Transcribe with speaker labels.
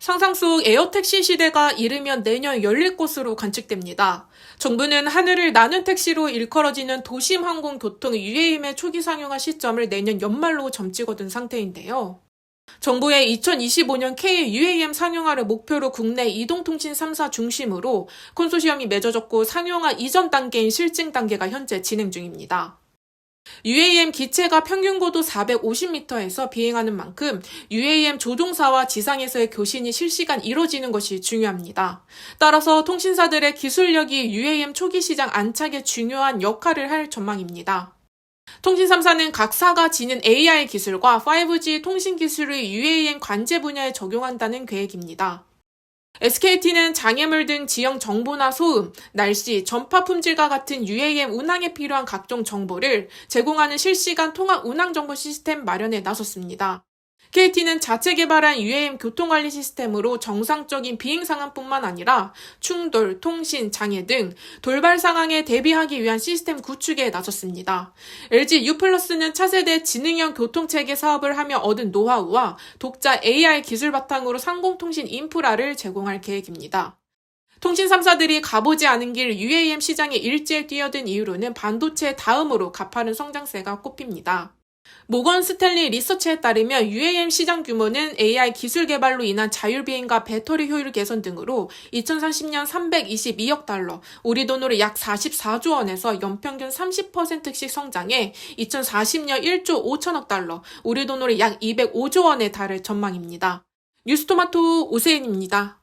Speaker 1: 상상 속 에어택시 시대가 이르면 내년 열릴 것으로 관측됩니다. 정부는 하늘을 나는 택시로 일컬어지는 도심 항공 교통 UAM의 초기 상용화 시점을 내년 연말로 점찍어둔 상태인데요. 정부의 2025년 K UAM 상용화를 목표로 국내 이동통신 3사 중심으로 컨소시엄이 맺어졌고 상용화 이전 단계인 실증 단계가 현재 진행 중입니다. UAM 기체가 평균 고도 450m에서 비행하는 만큼 UAM 조종사와 지상에서의 교신이 실시간 이루어지는 것이 중요합니다. 따라서 통신사들의 기술력이 UAM 초기 시장 안착에 중요한 역할을 할 전망입니다. 통신 3사는 각사가 지닌 AI 기술과 5G 통신 기술을 UAM 관제 분야에 적용한다는 계획입니다. SKT는 장애물 등 지형 정보나 소음, 날씨, 전파 품질과 같은 UAM 운항에 필요한 각종 정보를 제공하는 실시간 통합 운항 정보 시스템 마련에 나섰습니다. KT는 자체 개발한 UAM 교통관리 시스템으로 정상적인 비행 상황뿐만 아니라 충돌, 통신, 장애 등 돌발 상황에 대비하기 위한 시스템 구축에 나섰습니다. LG U+는 차세대 지능형 교통체계 사업을 하며 얻은 노하우와 독자 AI 기술 바탕으로 상공통신 인프라를 제공할 계획입니다. 통신 3사들이 가보지 않은 길 UAM 시장에 일제에 뛰어든 이유로는 반도체 다음으로 가파른 성장세가 꼽힙니다. 모건 스탠리 리서치에 따르면 UAM 시장 규모는 AI 기술 개발로 인한 자율 비행과 배터리 효율 개선 등으로 2030년 322억 달러, 우리 돈으로 약 44조 원에서 연평균 30%씩 성장해 2040년 1조 5천억 달러, 우리 돈으로 약 205조 원에 달할 전망입니다. 뉴스토마토 오세인입니다.